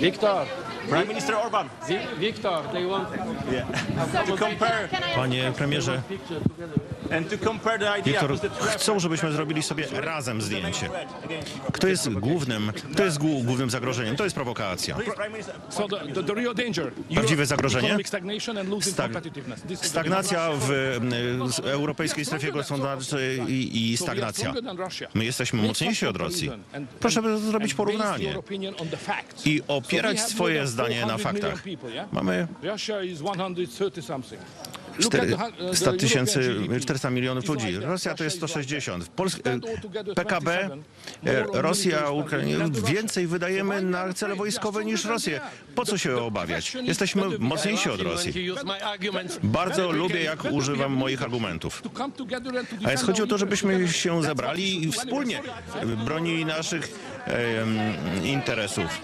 Victor, Prime Minister Orban. Vi- Victor, they want Yeah. to compare Panie premierze, Wiktor, chcą, żebyśmy zrobili sobie razem zdjęcie. Kto jest głównym, kto jest głó- głównym zagrożeniem? To jest prowokacja. Prawdziwe zagrożenie? Stagnacja w z europejskiej strefie gospodarczej i, stagnacja. My jesteśmy mocniejsi od Rosji. Proszę zrobić porównanie i opierać swoje zdanie na 400 million faktach. Mamy Russia is 130 something. Look at the hu- uh, the 100 tysięcy, European GDP. 400 milionów ludzi. Rosja to jest Russia is like that. 160. Polsk, PKB, 27 more on Rosja, Ukraina, więcej wydajemy na cele wojskowe niż Rosję. Po co się obawiać? Jesteśmy mocniejsi od Rosji. Bardzo lubię, jak używam moich argumentów. A więc chodzi o to, żebyśmy się zebrali i wspólnie broni naszych interesów.